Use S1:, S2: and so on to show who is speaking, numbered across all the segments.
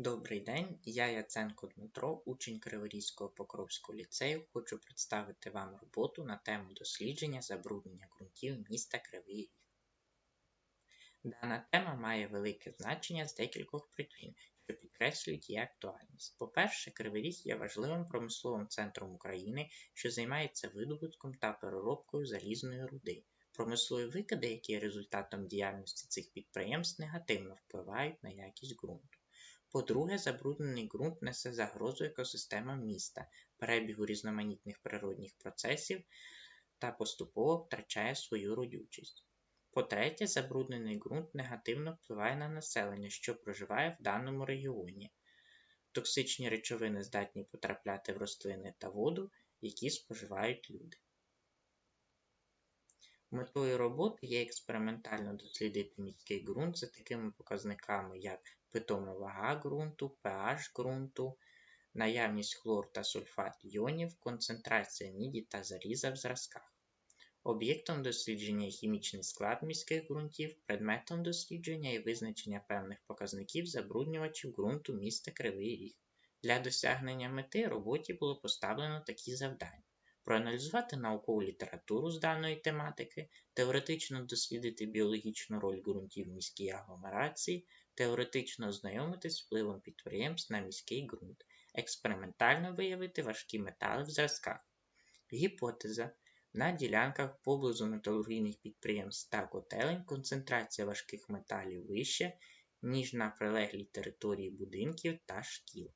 S1: Добрий день, я Яценко Дмитро, учень Криворізького Покровського ліцею. Хочу представити вам роботу на тему дослідження забруднення ґрунтів міста Кривий Ріг. Дана тема має велике значення з декількох причин, що підкреслюють її актуальність. По-перше, Кривий Ріг є важливим промисловим центром України, що займається видобутком та переробкою залізної руди. Промислові викиди, які є результатом діяльності цих підприємств, негативно впливають на якість ґрунту. По-друге, забруднений ґрунт несе загрозу екосистемам міста, перебігу різноманітних природних процесів та поступово втрачає свою родючість. По-третє, забруднений ґрунт негативно впливає на населення, що проживає в даному регіоні. Токсичні речовини здатні потрапляти в рослини та воду, які споживають люди. Метою роботи є експериментально дослідити міський ґрунт за такими показниками, як питома вага ґрунту, pH ґрунту, наявність хлор та сульфат іонів, концентрація міді та заліза в зразках. Об'єктом дослідження є хімічний склад міських ґрунтів, предметом дослідження і визначення певних показників забруднювачів ґрунту міста Кривий Ріг. Для досягнення мети роботі було поставлено такі завдання проаналізувати наукову літературу з даної тематики, теоретично дослідити біологічну роль ґрунтів в міській агломерації, теоретично ознайомитись з впливом підприємств на міський ґрунт, експериментально виявити важкі метали в зразках. Гіпотеза. На ділянках поблизу металургійних підприємств та котелень концентрація важких металів вища, ніж на прилеглій території будинків та шкіл.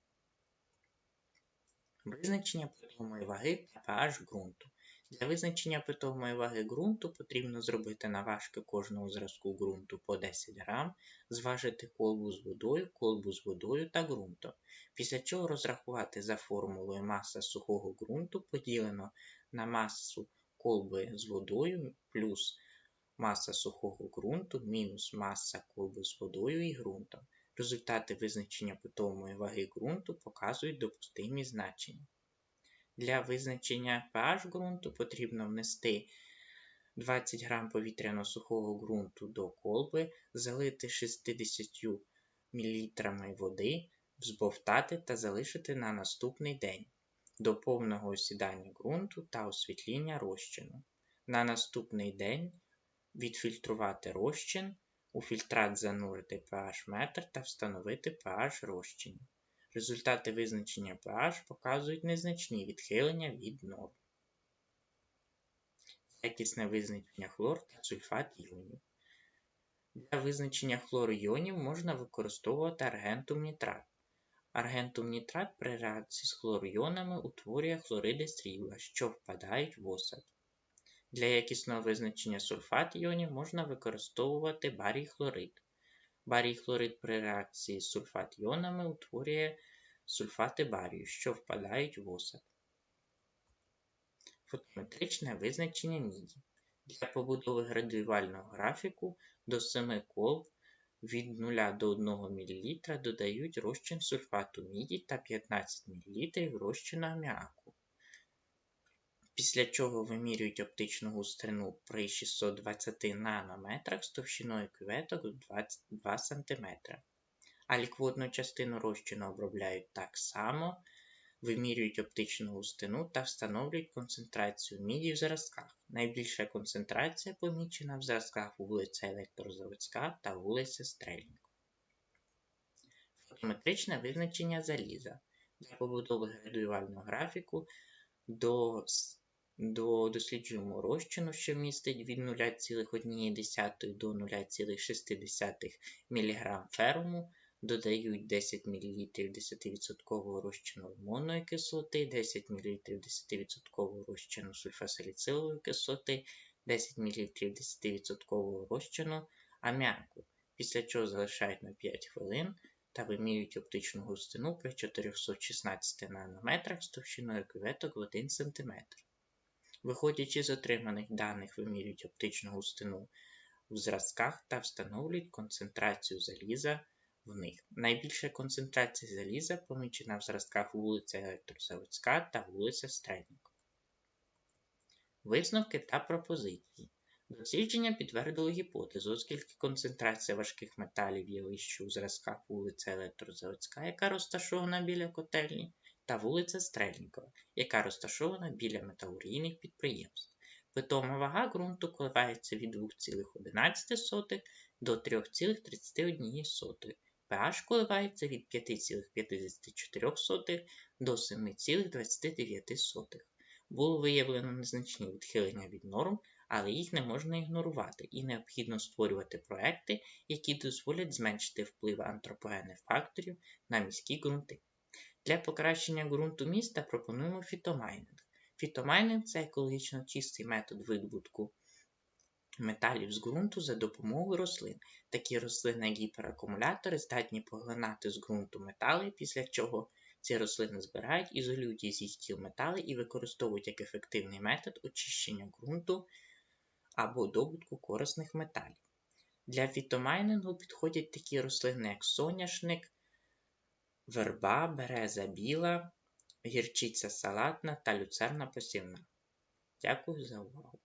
S1: Визначення питомої ваги та pH ґрунту. Для визначення питомої ваги ґрунту потрібно зробити наважки кожного зразку ґрунту по 10 грам, зважити колбу з водою, колбу з водою та ґрунтом, після чого розрахувати за формулою маса сухого ґрунту поділено на масу колби з водою плюс маса сухого ґрунту мінус маса колби з водою і ґрунтом. Результати визначення питомої ваги ґрунту показують допустимі значення. Для визначення pH ґрунту потрібно внести 20 г повітряно сухого ґрунту до колби, залити 60 мл води, взбовтати та залишити на наступний день до повного осідання ґрунту та освітління розчину. На наступний день відфільтрувати розчин у фільтрат занурити pH метр та встановити pH розчинів. Результати визначення pH показують незначні відхилення від норм. Якісне визначення хлор та сульфат іонів. Для визначення хлору іонів можна використовувати аргентум нітрат. Аргентум нітрат при реакції з хлоріонами утворює хлориди срібла, що впадають в осад. Для якісного визначення сульфат іонів можна використовувати барій хлорид. Барій хлорид при реакції з сульфат іонами утворює сульфати барію, що впадають в осад. Фотометричне визначення міді. Для побудови градуювального графіку до 7 колб від 0 до 1 мл додають розчин сульфату міді та 15 мл розчину аміаку після чого вимірюють оптичну густину при 620 нанометрах з товщиною кюветок 2 см. А лікводну частину розчину обробляють так само, вимірюють оптичну густину та встановлюють концентрацію міді в зразках. Найбільша концентрація помічена в зразках вулиця Електрозаводська та вулиця Стрельникова. Фотометричне визначення заліза. Для побудови градуювального графіку до досліджуємо розчину, що містить від 0,1 до 0,6 мг феруму, додають 10 мл 10% розчину лимонної кислоти, 10 мл 10% розчину сульфасаліцилової кислоти, 10 мл 10% розчину аміаку, після чого залишають на 5 хвилин та вимірюють оптичну густину при 416 нанометрах з товщиною кюветок в 1 см. Виходячи з отриманих даних, вимірюють оптичну густину в зразках та встановлюють концентрацію заліза в них. Найбільша концентрація заліза помічена в зразках вулиця Електрозаводська та вулиця Стрельникова. Висновки та пропозиції. Дослідження підтвердило гіпотезу, оскільки концентрація важких металів є вищою у зразках вулиця Електрозаводська, яка розташована біля котельні, та вулиця Стрельникова, яка розташована біля металургійних підприємств. Питома вага ґрунту коливається від 2,11 до 3,31. pH коливається від 5,54 до 7,29. Було виявлено незначні відхилення від норм, але їх не можна ігнорувати і необхідно створювати проекти, які дозволять зменшити вплив антропогенних факторів на міські ґрунти. Для покращення ґрунту міста пропонуємо фітомайнинг. Фітомайнинг це екологічно чистий метод видобутку металів з ґрунту за допомогою рослин. Такі рослини, як гіперакумулятори, здатні поглинати з ґрунту метали, після чого ці рослини збирають, ізолюють із їх тіл метали і використовують як ефективний метод очищення ґрунту або добутку корисних металів. Для фітомайнингу підходять такі рослини, як соняшник, верба, береза біла, гірчиця салатна та люцерна посівна. Дякую за увагу!